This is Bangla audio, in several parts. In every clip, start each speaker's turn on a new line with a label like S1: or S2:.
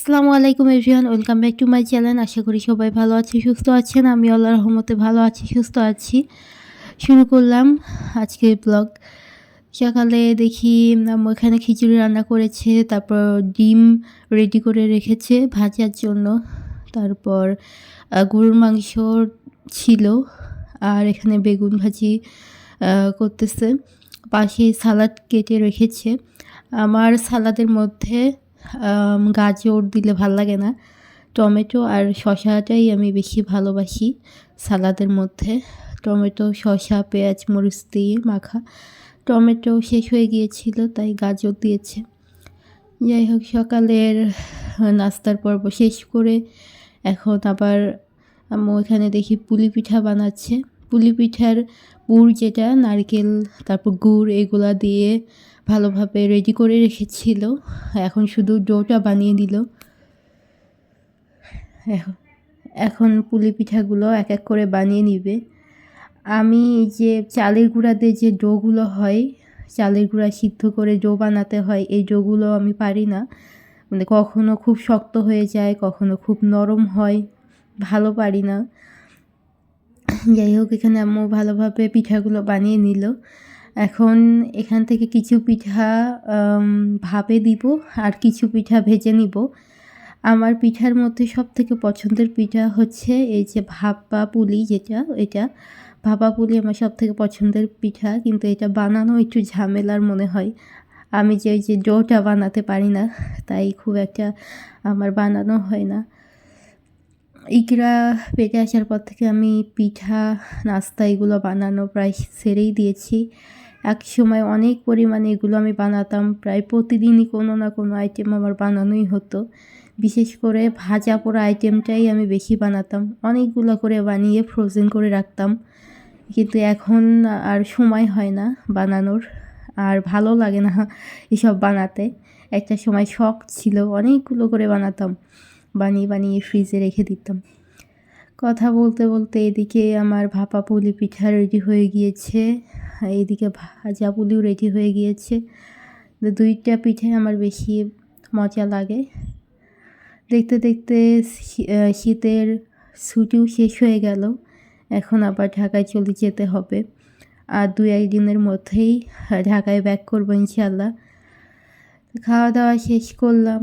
S1: আসসালামু আলাইকুম everyone, welcome back to my channel. আশা করি সবাই ভালো আছে সুস্থ আছেন। আমি আল্লাহর রহমতে ভালো আছি, সুস্থ আছি। শুরু করলাম আজকের ব্লগ সকালে দেখি এখানে খিচুড়ি রান্না করেছে, তারপর ডিম রেডি করে রেখেছে ভাজার জন্য। তারপর গরুর মাংস ছিল, আর এখানে বেগুন ভাজি করতেছে। পাশে সালাড কেটে রেখেছে। আমার সালাদের মধ্যে গাজর দিলে ভালো লাগে না। টমেটো আর শশাটাই আমি বেশি ভালোবাসি সালাদের মধ্যে। টমেটো শশা পেঁয়াজ, মরিচ দিয়ে মাখা। টমেটো শেষ হয়ে গিয়েছিল, তাই গাজর দিয়েছে। যাই হোক, সকালের নাস্তার পর্ব শেষ করে এখন আবার আম্মু এখানে দেখি পুলি পিঠা বানাচ্ছে। পুলি পিঠার পুর যেটা, নারকেল, তারপর গুড়, এগুলা দিয়ে ভালোভাবে রেডি করে রেখেছিল। এখন শুধু ডোটা বানিয়ে দিল। এখন এখন পুলি পিঠাগুলো এক এক করে বানিয়ে নিবে। আমি যে চালের গুঁড়াতে যে ডোগুলো হয়, চালের গুঁড়া সিদ্ধ করে ডো বানাতে হয়, এই ডোগুলো আমি পারি না। মানে কখনো খুব শক্ত হয়ে যায়, কখনো খুব নরম হয়, ভালো পারি না। যাই হোক, এখানে আম্মু ভালোভাবে পিঠাগুলো বানিয়ে নিল। এখন এখান থেকে কিছু পিঠা ভাপে দিব আর কিছু পিঠা ভেজে নিব। আমার পিঠার মধ্যে সব থেকে পছন্দের পিঠা হচ্ছে এই যে ভাপা পুলি যেটা, এটা। ভাপা পুলি আমার সব থেকে পছন্দের পিঠা, কিন্তু এটা বানানো একটু ঝামেলার মনে হয়। আমি যে যে ডোটা বানাতে পারি না, তাই খুব একটা আমার বানানো হয় না। ইকরা পেটে আসার পর থেকে আমি পিঠা, নাস্তা এগুলো বানানো প্রায় ছেড়েই দিয়েছি। এক সময় অনেক পরিমাণে এগুলো আমি বানাতাম। প্রায় প্রতিদিনই কোনো না কোনো আইটেম আমার বানানোই হতো। বিশেষ করে ভাজা পোড়া আইটেমটাই আমি বেশি বানাতাম। অনেকগুলো করে বানিয়ে ফ্রোজেন করে রাখতাম। কিন্তু এখন আর সময় হয় না বানানোর। আর ভালো লাগে না এসব বানাতে। একটা সময় শখ ছিল, অনেকগুলো করে বানাতাম। বানিয়ে বানিয়ে ফ্রিজে রেখে দিতাম। কথা বলতে বলতে এদিকে আমার ভাপা পুলি পিঠা রেডি হয়ে গিয়েছে, এদিকে ভাজা পুলিও রেডি হয়ে গিয়েছে। দুইটা পিঠে আমার বেশি মজা লাগে। দেখতে দেখতে শীতের ছুটিও শেষ হয়ে গেল, এখন আবার ঢাকায় চলে যেতে হবে। আর দুই একদিনের মধ্যেই ঢাকায় ব্যাক করব ইনশাল্লাহ খাওয়া দাওয়া শেষ করলাম।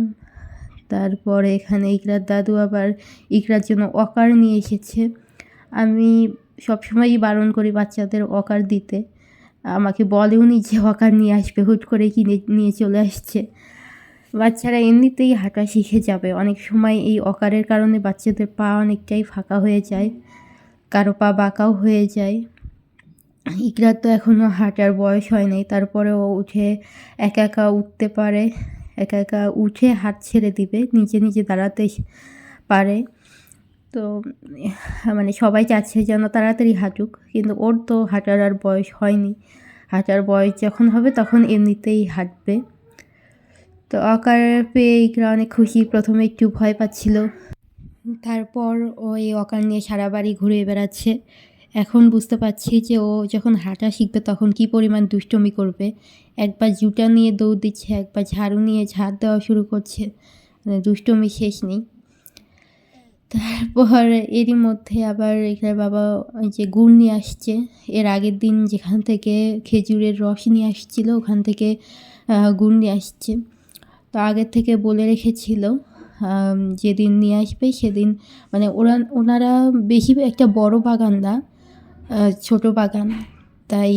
S1: তারপরে এখানে ইকরার দাদু আবার ইকরার জন্য অকার নিয়ে এসেছে। আমি সবসময়ই বারণ করি বাচ্চাদের অকার দিতে। আমাকে বলেও নি যে অকার নিয়ে আসবে, হুট করে কিনে নিয়ে চলে আসছে। বাচ্চারা এমনিতেই হাঁটা শিখে যাবে। অনেক সময় এই অকারের কারণে বাচ্চাদের পা অনেকটাই ফাঁকা হয়ে যায়, কারও পা বাঁকাও হয়ে যায়। ইকরার তো এখনও হাঁটার বয়স হয় নাই তারপরে ও উঠে একা একা উঠতে পারে। একা একা উঠে হাত ছেড়ে দিবে, নিজে নিজে দাঁড়াতে পারে। তো মানে সবাই চাচ্ছে যেন তাড়াতাড়ি হাঁটুক, কিন্তু ওর তো হাঁটার আর বয়স হয়নি। হাঁটার বয়স যখন হবে তখন এমনিতেই হাঁটবে। তো অকার পেয়ে ইকরা অনেক খুশি, প্রথমে একটু ভয় পাচ্ছিল। তারপর ও এই অকার নিয়ে সারা বাড়ি ঘুরে বেড়াচ্ছে। এখন বুঝতে পারছি যে ও যখন হাঁটা শিখবে তখন কি পরিমাণ দুষ্টমি করবে। একবার জুটা নিয়ে দৌড় দিচ্ছে, একবার ঝাড়ু নিয়ে ঝাড় দেওয়া শুরু করছে। মানে দুষ্টমি শেষ নেই। তারপর এরই মধ্যে আবার এখানে বাবা যে গুড় নিয়ে আসছে। এর আগের দিন যেখান থেকে খেজুরের রস নিয়ে আসছিল, ওখান থেকে গুড় নিয়ে আসছে। তো আগের থেকে বলে রেখেছিল যেদিন নিয়ে আসবে সেদিন মানে ওরা, ওনারা বেশি একটা বড় বাগান না ছোট বাগান। তাই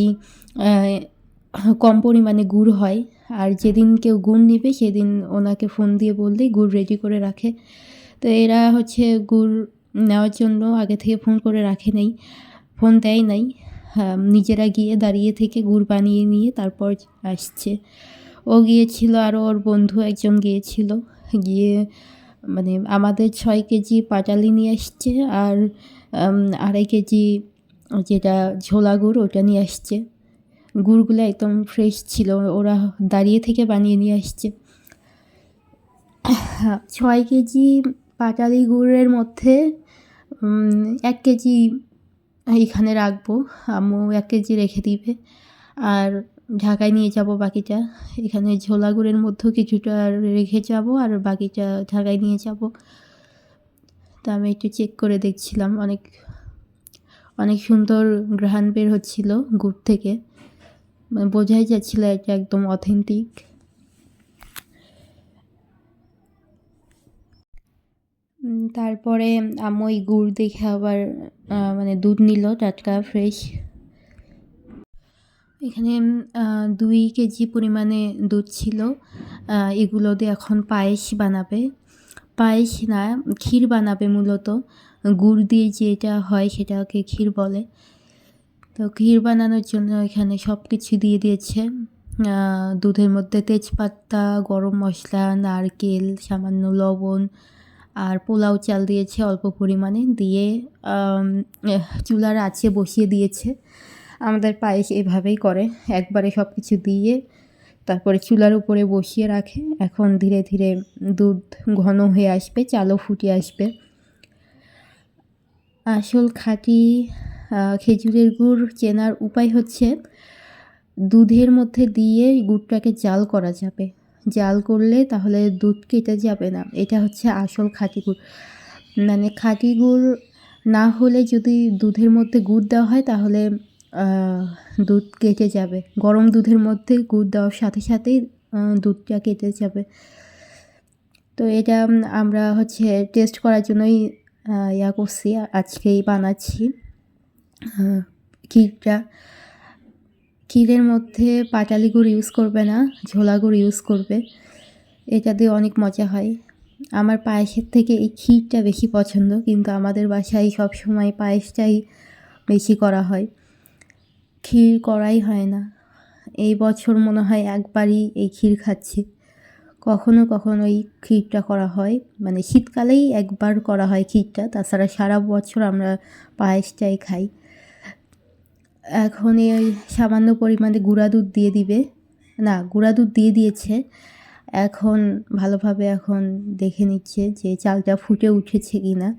S1: কম পরিমাণে গুড় হয়। আর যেদিন কেউ গুড় নেবে, সেদিন ওনাকে ফোন দিয়ে বললেই গুড় রেডি করে রাখে। তো এরা হচ্ছে গুড় নেওয়ার জন্য আগে থেকে ফোন করে রাখে নাই। ফোন দেয় নাই। নিজেরা গিয়ে দাঁড়িয়ে থেকে গুড় বানিয়ে নিয়ে তারপর আসছে। ও গিয়েছিল, আর ওর বন্ধু একজন গিয়েছিল। গিয়ে মানে আমাদের ছয় কেজি পাটালি নিয়ে আসছে আর আড়াই কেজি যেটা ঝোলা গুড়, ওটা নিয়ে আসছে। গুড়গুলো একদম ফ্রেশ ছিল, ওরা দাঁড়িয়ে থেকে বানিয়ে নিয়ে আসছে। ছয় কেজি পাটালি গুড়ের মধ্যে এক কেজি এখানে রাখব, আম্মু এক কেজি রেখে দিবে। আর ঢাকায় নিয়ে যাব বাকিটা। এখানে ঝোলা গুড়ের মধ্যেও কিছুটা রেখে যাব, আর বাকিটা ঢাকায় নিয়ে যাব। তা আমি একটু চেক করে দেখছিলাম, অনেক অনেক সুন্দর ঘ্রাণ বের হচ্ছিল গুড় থেকে। মানে বোঝাই যাচ্ছিল এটা একদম অথেন্টিক তারপরে আম্মু ওই গুড় দেখে আবার মানে দুধ নিল, টাটকা ফ্রেশ এখানে দুই কেজি পরিমাণে দুধ ছিল। এগুলো দিয়ে এখন পায়েস বানাবে। পায়েস না, ক্ষীর বানাবে মূলত। গুড় দিয়ে যেটা হয় সেটাকে ক্ষীর বলে। তো ক্ষীর বানানোর জন্য এখানে সব কিছু দিয়ে দিয়েছে। দুধের মধ্যে তেজপাতা, গরম মশলা, নারকেল, সামান্য লবণ আর পোলাও চাল দিয়েছে অল্প পরিমাণে দিয়ে চুলার আছে বসিয়ে দিয়েছে। আমাদের পায়েস এভাবেই করে। একবারে সব কিছু দিয়ে তারপরে চুলার উপরে বসিয়ে রাখে। এখন ধীরে ধীরে দুধ ঘন হয়ে আসবে, চালও ফুটে আসবে। আসল খাঁটি খেজুরের গুড় চেনার উপায় হচ্ছে দুধের মধ্যে দিয়ে গুড়টাকে জাল করা যাবে। জাল করলে তাহলে দুধ কেটে যাবে না। এটা হচ্ছে আসল খাঁটি গুড়। মানে খাঁটি গুড় না হলে যদি দুধের মধ্যে গুড় দেওয়া হয় তাহলে দুধ কেটে যাবে। গরম দুধের মধ্যে গুড় দেওয়ার সাথে সাথেই দুধটা কেটে যাবে। তো এটা আমরা হচ্ছে টেস্ট করার জন্যই ইয়া করছি আজকেই বানাচ্ছি। ক্ষীরটা। ক্ষীরের মধ্যে পাটালি গুড় ইউজ করবে না, ঝোলা গুড় ইউজ করবে। এটা দিয়ে অনেক মজা হয়। আমার পায়েসের থেকে এই ক্ষীরটা বেশি পছন্দ, কিন্তু আমাদের বাসায় সব সময় পায়েসটাই বেশি করা হয়। ক্ষীর করাই হয় না। এই বছর মনে হয় একবারই এই ক্ষীর খাচ্ছি। কখনো কখনো এই ক্ষীরটা করা হয়। মানে শীতকালেই একবার করা হয় ক্ষীরটা। তাছাড়া সারা বছর আমরা পায়েসটাই খাই। এখন এই সামান্য পরিমাণে গুঁড়া দুধ দিয়ে দিবে। না, গুঁড়া দুধ দিয়ে দিয়েছে। এখন ভালোভাবে এখন দেখে নিচ্ছে যে চালটা ফুটে উঠেছে কি না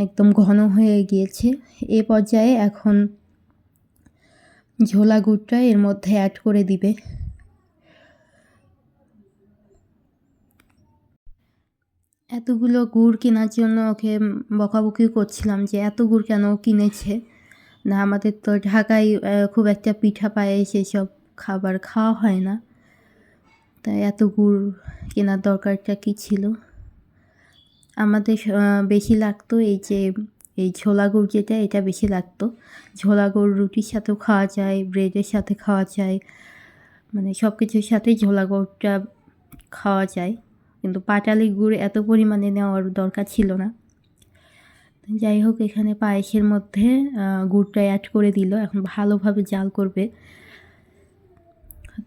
S1: একদম ঘন হয়ে গিয়েছে। এ পর্যায়ে এখন ঝোলা গুড়টা এর মধ্যে অ্যাড করে দিবে। এতগুলো গুড় কেনার জন্য ওকে বকাবকি করছিলাম যে এত গুড় কেন কিনেছে? না, আমাদের তো ঢাকায় খুব একটা পিঠা পায়েস এসব খাবার খাওয়া হয় না। তাই এত গুড় কেনার দরকারটা কী ছিল? আমাদের বেশি লাগতো এই যে, এই ঝোলা গুড় যেটা, এটা বেশি লাগতো। ঝোলা গুড় রুটির সাথেও খাওয়া যায়, ব্রেডের সাথে খাওয়া যায় মানে সব কিছুর সাথেই ঝোলা গুড়টা খাওয়া যায়। কিন্তু পাটালি গুড় এত পরিমাণে নেওয়ার দরকার ছিল না। যাই হোক, এখানে পায়েসের মধ্যে গুড়টা অ্যাড করে দিল। এখন ভালোভাবে জাল করবে।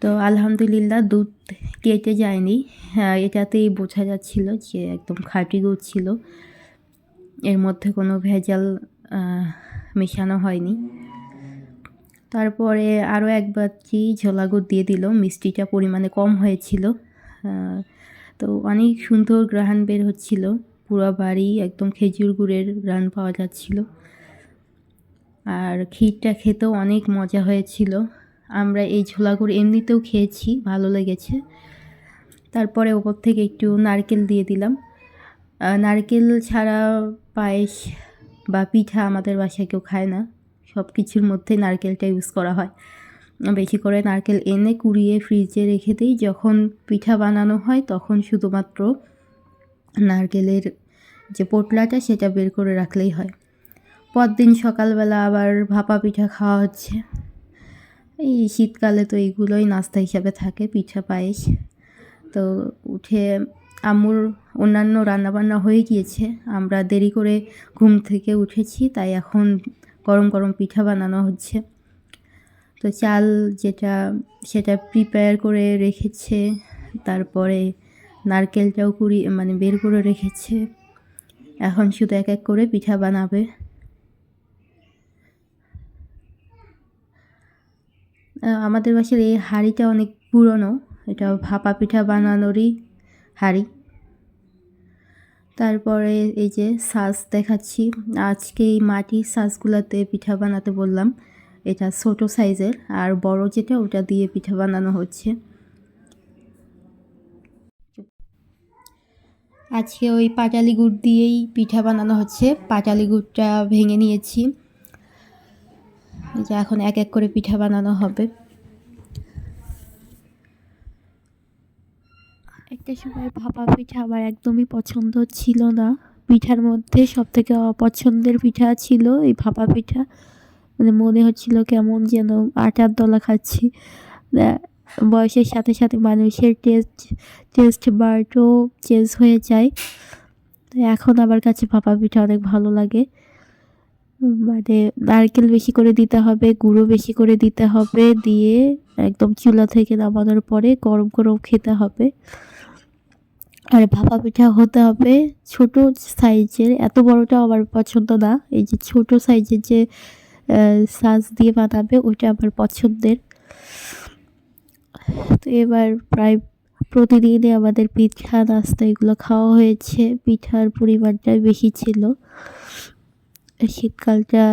S1: তো আলহামদুলিল্লাহ দুধ কেটে যায়নি। হ্যাঁ এটাতেই বোঝা যাচ্ছিল যে একদম খাঁটি গুড় ছিল। এর মধ্যে কোনো ভেজাল মেশানো হয়নি। তারপরে আরও এক বাটি ঝোলা গুড় দিয়ে দিল। মিষ্টিটা পরিমাণে কম হয়েছিল। তো অনেক সুন্দর গ্রাহান বের হচ্ছিল। পুরো বাড়ি একদম খেজুর গুড়ের গ্রান পাওয়া যাচ্ছিল। আর ক্ষীরটা খেতেও অনেক মজা হয়েছিল। আমরা এই ঝোলা গুড় এমনিতেও খেয়েছি, ভালো লেগেছে। তারপরে ওপর থেকে একটু নারকেল দিয়ে দিলাম। নারকেল ছাড়া পায়েস বা পিঠা আমাদের বাসায় কেউ খায় না। সব কিছুর মধ্যে নারকেলটা ইউজ করা হয়। বেশি করে নারকেল এনে কুড়িয়ে ফ্রিজে রেখে দিই। যখন পিঠা বানানো হয়, তখন শুধুমাত্র নারকেলের যে পোটলাটা, সেটা বের করে রাখলেই হয়। পরদিন সকালবেলা আবার ভাপা পিঠা খাওয়া হচ্ছে। এই শীতকালে তো এইগুলোই নাস্তা হিসাবে থাকে, পিঠা, পায়েস। তো উঠে আম্মুর অন্যান্য রান্নাবান্না হয়ে গিয়েছে। আমরা দেরি করে ঘুম থেকে উঠেছি, তাই এখন গরম গরম পিঠা বানানো হচ্ছে। তো চাল যেটা, সেটা প্রিপেয়ার করে রেখেছে, তারপরে নারকেলটাও কুড়ি মানে বের করে রেখেছে। এখন শুধু এক এক করে পিঠা বানাবে। আমাদের বাসার এই হাঁড়িটা অনেক পুরনো, এটা ভাপা পিঠা বানানোরই হাঁড়ি। তারপরে এই যে সাজ দেখাচ্ছি। আজকে এই মাটির সাজগুলোতে পিঠা বানাতে বললাম। এটা ছোট সাইজের আর বড় যেটা ওটা দিয়ে পিঠা বানানো হচ্ছে। আজকে ওই পাটালি গুড় দিয়েই পিঠা বানানো হচ্ছে। পাটালি গুড়টা ভেঙে নিয়েছি। যে এখন এক এক করে পিঠা বানানো হবে।
S2: একটা সময় ভাপা পিঠা আমার একদমই পছন্দ ছিল না। পিঠার মধ্যে সব থেকে অপছন্দের পিঠা ছিল এই ভাপা পিঠা। মানে মনে হচ্ছিল কেমন যেন আটার দলা খাচ্ছি। বয়সের সাথে সাথে মানুষের টেস্ট টেস্ট বার্ডও চেঞ্জ হয়ে যায়। এখন আমার কাছে ভাপা পিঠা অনেক ভালো লাগে। মানে নারকেল বেশি করে দিতে হবে, গুঁড়ো বেশি করে দিতে হবে, দিয়ে একদম চুলা থেকে নামানোর পরে গরম গরম খেতে হবে। আর ভাপা পিঠা হতে হবে ছোট সাইজের এত বড়টা আমার পছন্দ না। এই যে ছোট সাইজের যে সাজ দিয়ে বানাবে, ওইটা আমার পছন্দের। তো এবার প্রায় প্রতিদিনই আমাদের পিঠা, নাস্তা এগুলো খাওয়া হয়েছে। পিঠার পরিমাণটা বেশি ছিল। শীতকালটা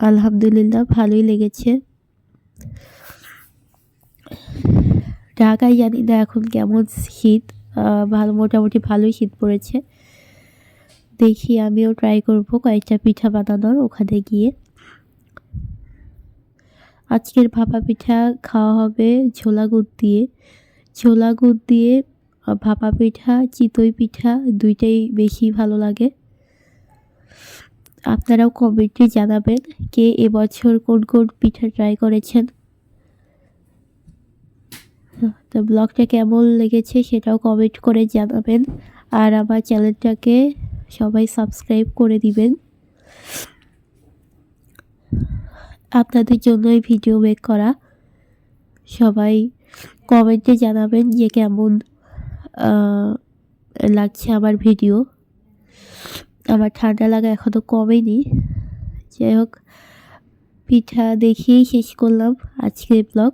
S2: আলহামদুলিল্লাহ ভালোই লেগেছে। ঢাকায় জানি না এখন কেমন শীত ভালো, মোটামুটি ভালোই শীত পড়েছে। দেখি, আমিও ট্রাই করব কয়েকটা পিঠা বানানোর ওখানে গিয়ে। আজকের ভাপা পিঠা খাওয়া হবে ছোলা গুড় দিয়ে। ছোলা গুড় দিয়ে ভাপা পিঠা, চিতই পিঠা দুইটাই বেশি ভালো লাগে। আপনারাও কমেন্টে জানাবেন কে এবছর কোন কোন পিঠা ট্রাই করেছেন। তো ব্লগটা কেমন লেগেছে সেটাও কমেন্ট করে জানাবেন। আর আমার চ্যানেলটাকে সবাই সাবস্ক্রাইব করে দিবেন। আপনাদের জন্যই ভিডিও মেক করা। সবাই কমেন্টে জানাবেন যে কেমন লাগছে আমার ভিডিও আমার ঠান্ডা লাগা এখনও কমেনি। যাই হোক, পিঠা দেখিয়েই শেষ করলাম আজকের ব্লগ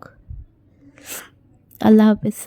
S2: আল্লাহ হাফেজ।